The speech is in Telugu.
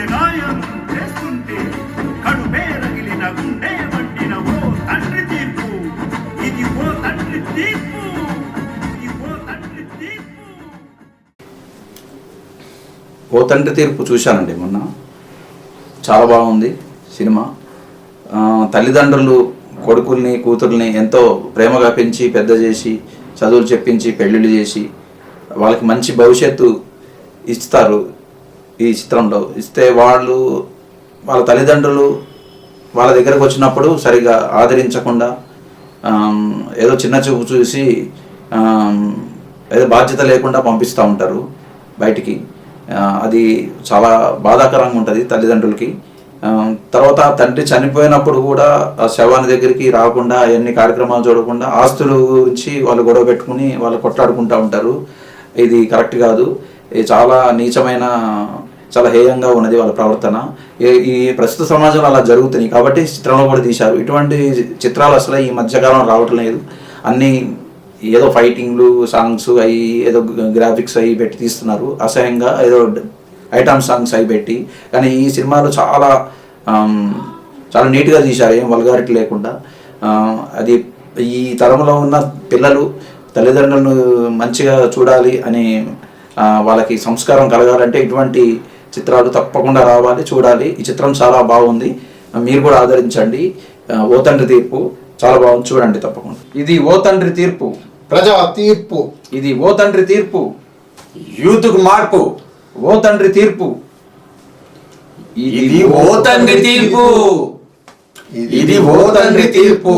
గుండె చేస్తుంటే కడుపే రగిలిన గుండె ఓ తండ్రి తీర్పు. ఇది ఓ తండ్రి తీర్పు. ఓ తండ్రి తీర్పు. చూశానండి మొన్న. చాలా బాగుంది సినిమా. తల్లిదండ్రులు కొడుకుల్ని కూతుర్ని ఎంతో ప్రేమగా పెంచి పెద్ద చేసి చదువులు చెప్పించి పెళ్ళిళ్ళు చేసి వాళ్ళకి మంచి భవిష్యత్తు ఇస్తారు. ఈ చిత్రంలో. ఇస్తే వాళ్ళు వాళ్ళ తల్లిదండ్రులు వాళ్ళ దగ్గరకు వచ్చినప్పుడు సరిగా ఆదరించకుండా ఏదో చిన్న చూపు చూసి ఏదో బాధ్యత లేకుండా పంపిస్తూ ఉంటారు బయటికి. అది చాలా బాధాకరంగా ఉంటుంది తల్లిదండ్రులకి. తర్వాత తండ్రి చనిపోయినప్పుడు కూడా ఆ శవాన్ని దగ్గరికి రాకుండా ఎన్ని కార్యక్రమాలు చూడకుండా ఆస్తుల గురించి వాళ్ళు గొడవ పెట్టుకుని వాళ్ళు కొట్లాడుకుంటూ ఉంటారు. ఇది కరెక్ట్ కాదు. ఇది చాలా నీచమైన చాలా హేయంగా ఉన్నది వాళ్ళ ప్రవర్తన. ఈ- ప్రస్తుత సమాజంలో అలా జరుగుతున్నాయి. కాబట్టి చిత్రంలో కూడా తీశారు. ఇటువంటి చిత్రాలు అసలు ఈ మధ్యకాలం రావటం లేదు. అన్నీ ఏదో ఫైటింగ్లు సాంగ్స్ అవి ఏదో గ్రాఫిక్స్ అవి పెట్టి తీస్తున్నారు. అసహ్యంగా ఏదో ఐటమ్ సాంగ్స్ అవి పెట్టి. కానీ ఈ సినిమాలో చాలా చాలా నీట్గా తీశారు. ఏం వల్గారిటీ లేకుండా. అది ఈ తరంలో ఉన్న పిల్లలు తల్లిదండ్రులను మంచిగా చూడాలి అని వాళ్ళకి సంస్కారం కలగాలంటే ఇటువంటి చిత్రాలు తప్పకుండా రావాలి చూడాలి. ఈ చిత్రం చాలా బాగుంది. మీరు కూడా ఆదరించండి. ఓ తండ్రి తీర్పు చాలా బాగుంది. చూడండి తప్పకుండా. ఇది ఓ తండ్రి తీర్పు. ప్రజా తీర్పు. ఇది ఓ తండ్రి తీర్పు. యూత్కు మార్పు. ఓ తండ్రి తీర్పు. ఇది ఓ తండ్రి తీర్పు. ఇది ఓ తండ్రి తీర్పు.